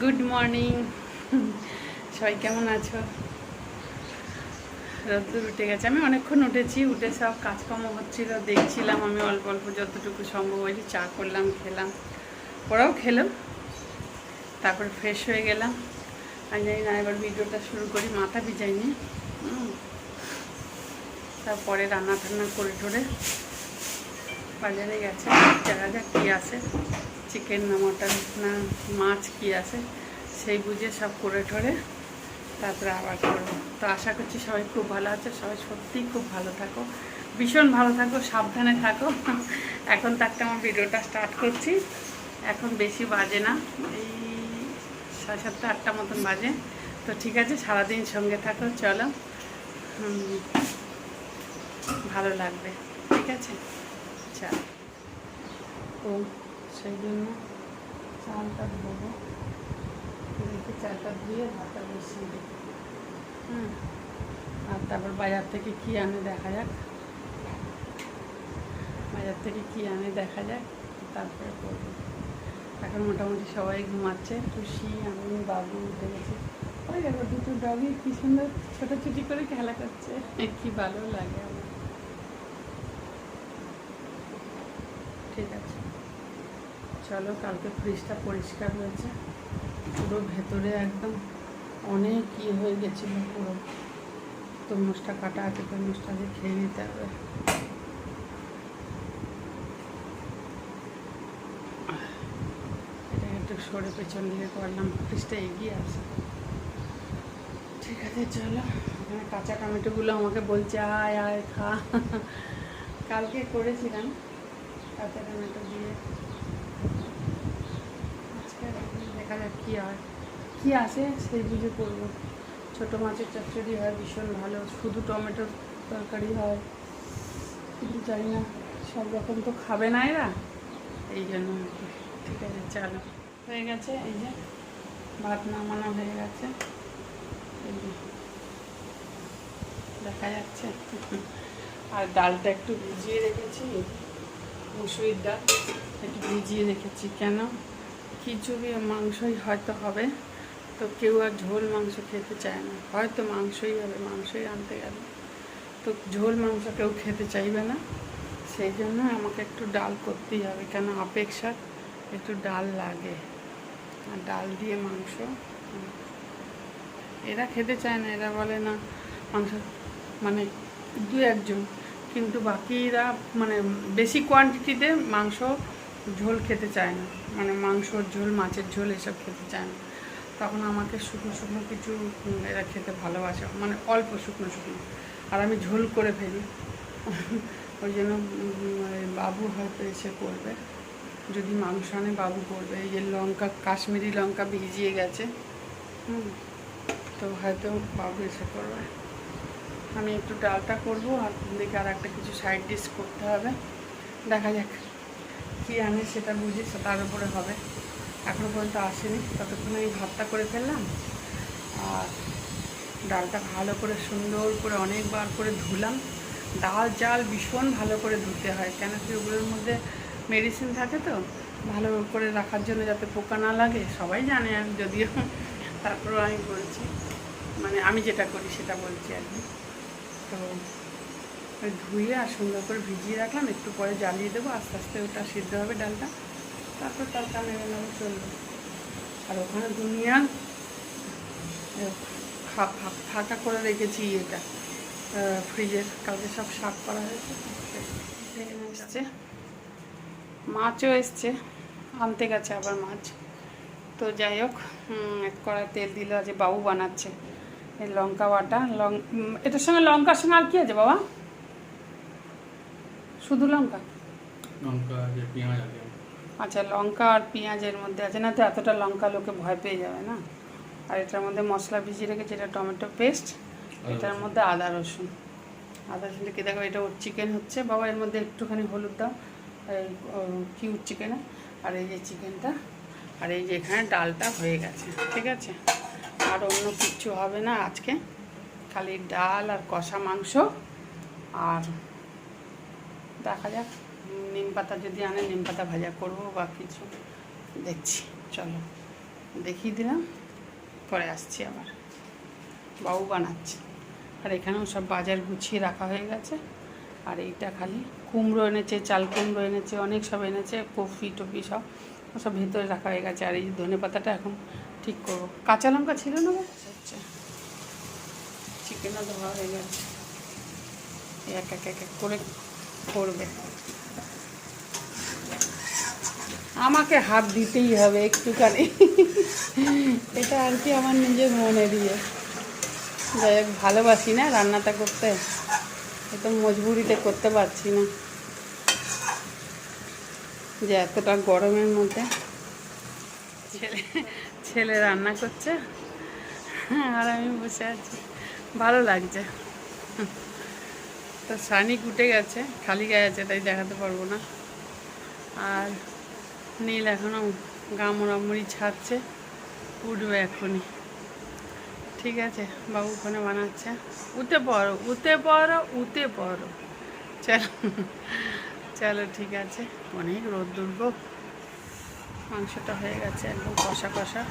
Good morning সবাই কেমন আছো? রোদ্দুর উঠে গেছে। আমি অনেকক্ষণ উঠেছি, উঠে সব কাজকর্ম হচ্ছিল, দেখছিলাম আমি অল্প অল্প যতটুকু সম্ভব হয়েছে, চা করলাম, খেলাম। ওরাও খেলো। তারপর ফ্রেশ হয়ে গেলাম। আমি জানি না, এবার ভিডিওটা শুরু করি, মাথা ভিজাইনি। তারপরে রান্না টান্না করে টোরে বাজারে গেছে। দেখা যাক কী আছে। চিকেন না মটন না, মাছ কী আছে, সেই বুঝে সব করে ঠরে তারপরে আবার করব। তো আশা করছি সবাই খুব ভালো আছে, সবাই সত্যিই খুব ভালো থাকো, ভীষণ ভালো থাকো, সাবধানে থাকো। এখন থাকতে আমার ভিডিওটা স্টার্ট করছি, এখন বেশি বাজে না, এই সাড়ে সাতটা, আটটা মতন বাজে। তো ঠিক আছে, সারাদিন সঙ্গে থাকো, চলো ভালো লাগবে, ঠিক আছে চল তো সেই জন্য চালটা ধোবো। দেখি চালটা ধুয়ে ভাতটা বসিয়ে দিই। হুম। আর তারপর বাজার থেকে কী আনে দেখা যাক। বাজার থেকে কী আনে দেখা যাক তারপরে করব। এখন মোটামুটি সবাই ঘুমাচ্ছে খুশি আমি বাবু উঠে গেছে ওই দেখো দুটো ডগই কি সুন্দর ছোটাছুটি করে খেলা করছে। কি ভালো লাগে আমার। ঠিক আছে। চলো, কালকে ফ্রিজটা পরিষ্কার হয়েছে। পুরো ভেতরে একদম অনেক ইয়ে হয়ে গেছিল পুরো। তরমুজটা কাটা আছে তরমুজটাকে খেয়ে নিতে হবে। একটু সরে পেছন দিকে করলাম ফ্রিজটা এগিয়ে আছে। ঠিক আছে, চলো। এখানে কাঁচা টমেটোগুলো আমাকে বলছে, আয় আয়, খা। কালকে করেছিলাম কাঁচা টমেটো দিয়ে। দেখা যাক কী হয়। কী আসে সেই বুঝে করব ছোটো মাছের চচ্চড়ি হয়, ভীষণ ভালো। শুধু টমেটোর তরকারি হয়। কিন্তু জানি না, সব রকম তো খাবে না এরা। এই জন্য ঠিক আছে, চলো। হয়ে গেছে, এই যে ভাত নামানো হয়ে গেছে। এই দেখা যাচ্ছে। আর ডালটা একটু ভিজিয়ে রেখেছি। মুসুরির ডাল একটু ভিজিয়ে রেখেছি। কেন? খিচুড়ি মাংসই হয়তো হবে। তো কেউ আর ঝোল মাংস খেতে চায় না। হয়তো মাংসই হবে, মাংসই আনতে গেলে। তো ঝোল মাংস কেউ খেতে চাইবে না। সেই জন্য আমাকে একটু ডাল করতেই হবে। কেন অপেক্ষা, একটু ডাল লাগে। আর ডাল দিয়ে মাংস। এরা খেতে চায় না, এরা বলে না, মাংস মানে দু একজন। কিন্তু বাকিরা মানে বেশি কোয়ান্টিটিতে মাংস ঝোল খেতে চায় না। মানে মাংসর ঝোল, মাছের ঝোল এসব খেতে চায় না। তখন আমাকে শুকনো শুকনো কিছু এরা খেতে ভালোবাসে। মানে অল্প শুকনো শুকনো। আর আমি ঝোল করে ফেলি। ওই জন্য বাবু হয়তো এসে করবে। যদি মাংস আনে, বাবু করবে। এই যে লঙ্কা, কাশ্মীরি লঙ্কা ভিজিয়ে গেছে। হুম, তো হয়তো বাবু এসে করবে। আমি একটু ডালটা করব, আর দিকে আর একটা কিছু সাইড ডিশ করতে হবে। দেখা যাক। কী আনে সেটা বুঝি তার উপরে হবে। এখনও পর্যন্ত আসেনি। ততক্ষণে আমি ভাতটা করে ফেললাম। আর ডালটা ভালো করে সুন্দর করে অনেকবার করে ধুলাম। ডাল জাল ভীষণ ভালো করে ধুতে হয়। কেন কি ওগুলোর মধ্যে মেডিসিন থাকে তো, ভালো করে রাখার জন্য যাতে পোকা না লাগে, সবাই জানে আর যদিও। তারপরেও আমি বলছি মানে আমি যেটা করি সেটা বলছি আর কি। তো ধুয়ে আর সুন্দর করে ভিজিয়ে রাখলাম, একটু পরে জ্বালিয়ে দেবো, আস্তে আস্তে ওটা সিদ্ধ হবে ডালটা। তারপর তরকা নেবে নেবে চলবে আর ওখানে দুনিয়া ফাঁকা করে রেখেছি এটা। ফ্রিজের কালকে সব শাক করা হয়েছে। এসছে। মাছও এসছে, আনতে গেছে আবার মাছ। তো যাই হোক কড়াই তেল দিল, আজ বাবু বানাচ্ছে। লঙ্কা বাটা, লং এটার সঙ্গে লঙ্কার সঙ্গে আর কি আছে বাবা? শুধু লঙ্কা? লঙ্কা যে পেঁয়াজ আছে। আচ্ছা লঙ্কা আর পেঁয়াজের মধ্যে আছে না তো এতটা লঙ্কা লোকে ভয় পেয়ে যাবে না? আর এটার মধ্যে মশলা ভিজিয়ে রেখেছি এটা টমেটো পেস্ট এটার মধ্যে আদা রসুন। আদা রসুন কি দেখো এটা ওর চিকেন হচ্ছে। বাবা এর মধ্যে একটুখানি হলুদ দাও। কিউট চিকেনে আর এই যে চিকেনটা আর এই যে এখানে ডালটা হয়ে গেছে ঠিক আছে? আর অন্য কিচ্ছু হবে না আজকে। খালি ডাল আর কষা মাংস আর দেখা যাক। নিম পাতা যদি আনে, নিম পাতা ভাজা করব বা কিছু। দেখছি, চলো। দেখিয়ে দিলাম, পরে আসছি আবার। বাবু বানাচ্ছে। আর এখানেও সব বাজার গুছিয়ে রাখা হয়ে গেছে। আর এইটা খালি কুমড়ো এনেছে, চাল কুমড়ো এনেছে, অনেক সব এনেছে, কফি টফি সব। সব ভেতরে রাখা হয়ে গেছে। আর এই ধনে পাতাটা এখন ঠিক করব। কাঁচা লঙ্কা ছিল না? আচ্ছা। চিকেনও ধোয়া হয়ে গেছে। এক এক এক করে করবে। আমাকে হাত দিতেই হবে একটুখানি। এটা আর কি আমার নিজের মনে দিয়ে। যাই হোক, ভালোবাসি না রান্নাটা করতে। এ তো মজবুরিতে করতে পারছি না। যে এতটা গরমের মধ্যে ছেলে ছেলে রান্না করছে। আর আমি বসে আছি। ভালো লাগছে। তো সানিক উঠে গেছে, খালি গায়ে আছে, তাই দেখাতে পারব না। আর নীল এখনও গা মোড়ামুড়ি ছাড়ছে, উঠবে এখনই। ঠিক আছে, বাবু ওখানে বানাচ্ছে। উঠে পড়ো উঠে পড়ো উঠে পড়ো। চলো চলো, ঠিক আছে। অনেক রোদ্দুর গো মাংসটা হয়ে গেছে একদম কষা কষা।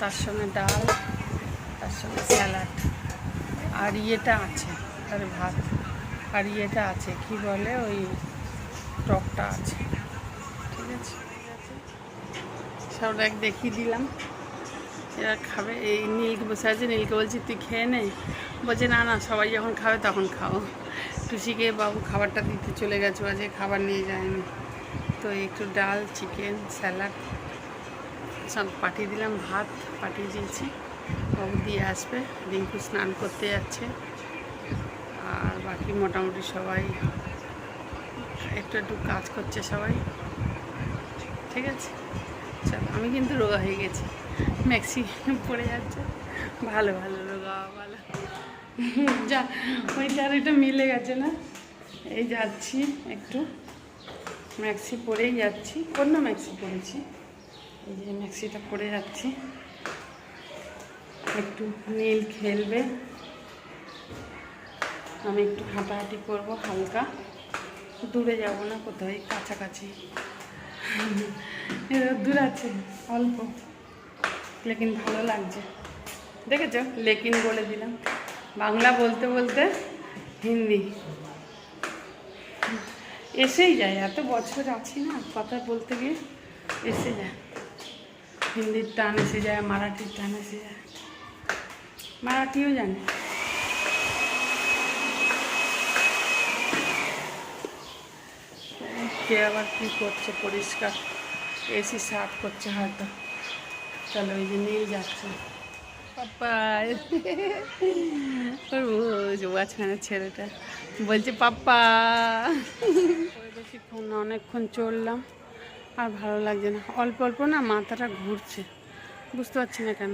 তার সঙ্গে ডাল, তার সঙ্গে স্যালাড। আর ইয়েটা আছে, আর ভাত। আর ইয়েটা আছে, কি বলে ওই টকটা আছে। ঠিক আছে? সব এক দেখিয়ে দিলাম। এরা খাবে। এই নীলকে বসে আছে, নীলকে বলছি, তুই খেয়ে নে। বলছে, না না, সবাই যখন খাবে তখন খাও। টুসিকে বাবু খাবারটা দিতে চলে গেছে আজকে খাবার নিয়ে যায়নি। তো একটু ডাল, চিকেন, স্যালাড, সব পাঠিয়ে দিলাম, ভাত পাঠিয়ে দিয়েছি। বাবু দিয়ে আসবে, রিঙ্কু স্নান করতে যাচ্ছে। বাকি মোটামুটি সবাই একটু একটু কাজ করছে সবাই। ঠিক আছে? চল, আমি কিন্তু রোগা হয়ে গেছি। ম্যাক্সি পড়ে যাচ্ছে। ভালো ভালো রোগা, ভালো। যা ওইটা আর এটা মিলে গেছে না? এই যাচ্ছি একটু। ম্যাক্সি পরেই যাচ্ছি। অন্য ম্যাক্সি পরেছি এই যে ম্যাক্সিটা পরে যাচ্ছি। একটু নীল খেলবে। আমি একটু হাঁটাহাঁটি করব হালকা। দূরে যাব না কোথাও, এই কাছাকাছি। দূর আছে, অল্প। লেকিন ভালো লাগছে। দেখেছ? লেকিন বলে দিলাম। বাংলা বলতে বলতে হিন্দি। এসেই যায়, এত বছর আছি না কথা বলতে গিয়ে এসে যায়। হিন্দির টান এসে যায়, মারাঠির টান এসে যায়। মারাঠিও জানে। কে আবার কী করছে? পরিষ্কার এসি সাফ করছে হয়তো। চলো ওই যে নিয়ে যাচ্ছে। পাপা। ছেলেটা। বলছে পাপ্পা বেশিক্ষণ অনেকক্ষণ চললাম। আর ভালো লাগছে না। অল্প অল্প না মাথাটা ঘুরছে। বুঝতে পারছি না কেন।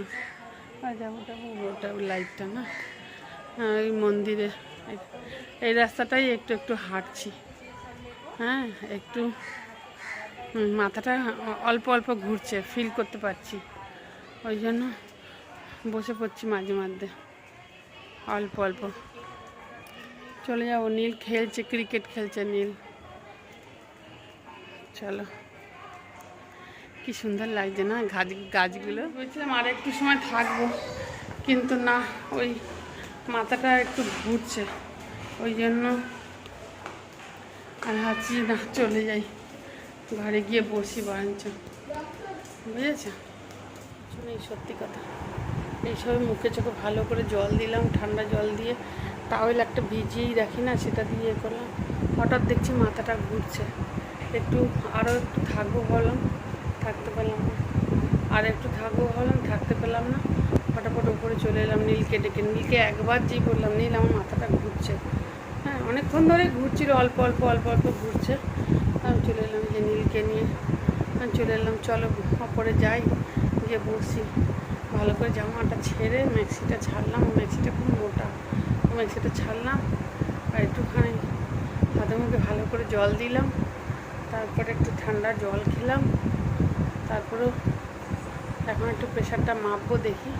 আর যাব যাব ওটা লাইটটা না। ওই মন্দিরে এই রাস্তাটাই একটু একটু হাঁটছি। হ্যাঁ একটু মাথাটা অল্প অল্প ঘুরছে ফিল করতে পারছি। ওই জন্য বসে পড়ছি মাঝে মধ্যে, অল্প অল্প। চলে যাব নীল খেলছে ক্রিকেট খেলছে নীল। চলো। কি সুন্দর লাগছে না গাছ, গাছগুলো? বলছিলাম আর একটু সময় থাকব, কিন্তু না, ওই মাথাটা একটু ঘুরছে। ওই জন্য আর ভাবছি না চলে যাই। ঘরে গিয়ে বসি বরঞ্চ। বুঝেছ? শুনে সত্যি কথা। এইসব মুখে চোখে ভালো করে জল দিলাম, ঠান্ডা জল দিয়ে। টাওয়েল একটা ভিজিয়েই রাখি না, সেটা দিয়ে ইয়ে করলাম। হঠাৎ দেখছি মাথাটা ঘুরছে। একটু আরও একটু থাকব বললাম থাকতে পারলাম না। আর একটু থাকব ভাবলাম, থাকতে পেলাম না। ফটাফট উপরে চলে এলাম, নীলকে ডেকে। নীলকে একবার যেই বললাম, নীল, আমার মাথাটা ঘুরছে। অনেকক্ষণ ধরে ঘুরছিল, অল্প অল্প অল্প অল্প ঘুরছে। আমি চলে এলাম যে নীলকে নিয়ে। আমি চলে এলাম, চলো ওপরে যাই, গিয়ে বসি। ভালো করে জামাটা ছেড়ে ম্যাক্সিটা ছাড়লাম। ম্যাক্সিটা খুব মোটা। ম্যাক্সিটা ছাড়লাম আর একটুখানি হাতে মুখে ভালো করে জল দিলাম। তারপরে একটু ঠান্ডা জল খেলাম। তারপরেও এখন একটু প্রেশারটা মাপবো দেখি।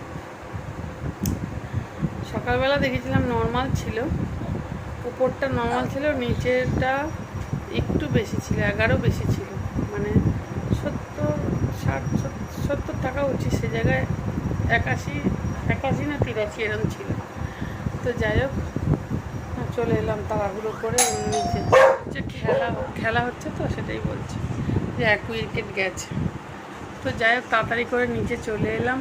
সকালবেলা দেখেছিলাম নর্মাল ছিল। উপরটা নর্মাল ছিল, নিচেরটা একটু বেশি ছিল, এগারো বেশি ছিল। মানে সত্তর, ষাট সত্তর টাকা উচিত সে জায়গায়। একাশি একাশি না তিরাশি এরকম ছিল। তো যাই হোক, চলে এলাম তাড়াহুড়ো করে নিচে। যে খেলা খেলা হচ্ছে তো, সেটাই বলছি যে এক উইকেট গেছে। তো যাই হোক, তাড়াতাড়ি করে নিচে চলে এলাম।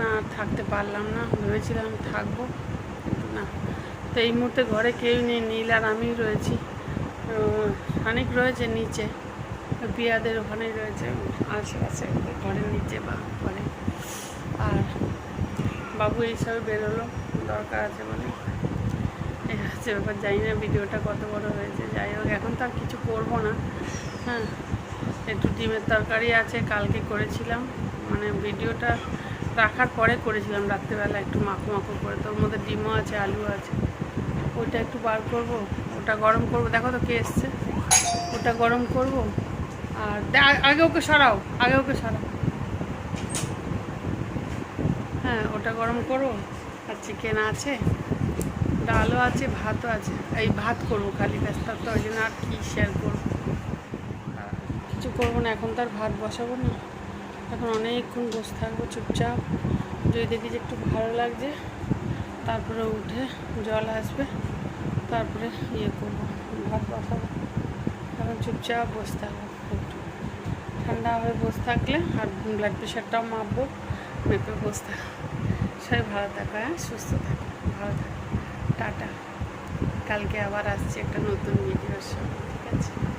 না থাকতে পারলাম না, ভেবেছিলাম থাকব। তো এই মুহূর্তে ঘরে কেউ নেই, নীল আর আমি রয়েছি। অনেক রয়েছে নিচে। বিয়াদের ওখানেই রয়েছে, আশেপাশে, ঘরের নিচে বা ঘরে। আর বাবু এইসবে বেরোলো, দরকার আছে এই হচ্ছে ব্যাপার, জানি না ভিডিওটা কত বড় হয়েছে, যাই হোক, এখন তো আর কিছু করব না। হ্যাঁ একটু ডিমের তরকারি আছে, কালকে করেছিলাম। মানে ভিডিওটা রাখার পরে করেছিলাম, রাত্রেবেলা একটু মাখো মাখো করে। তোর মধ্যে ডিমও আছে আলু আছে। ওইটা একটু বার করব, ওটা গরম করব। দেখো তো কে এসছে। ওটা গরম করব আর আগে ওকে সরাও, আগে ওকে সরাও। হ্যাঁ ওটা গরম করব। আর চিকেন আছে? ডালও আছে, ভাতও আছে। এই ভাত করব খালি ব্যস্ত তো ওই জন্য আর কি শেয়ার করব। কিছু করব না, এখন তো আর ভাত বসাবো না। এখন অনেকক্ষণ বসে থাকব, চুপচাপ। যদি দেখি যে একটু ভালো লাগছে তারপরে উঠে জল আসবে, তারপরে ইয়ে করব, ভাত বসাবো। এখন চুপচাপ বসে থাকব একটু। ঠান্ডা হয়ে বসে থাকলে আর ব্লাড প্রেশারটাও মাপবো, মেপে বসে থাকব সবাই ভালো থাকো হ্যাঁ? সুস্থ থাকো, ভালো থাকো। টাটা। কালকে আবার আসছি একটা নতুন ভিডিওর সঙ্গে ঠিক আছে?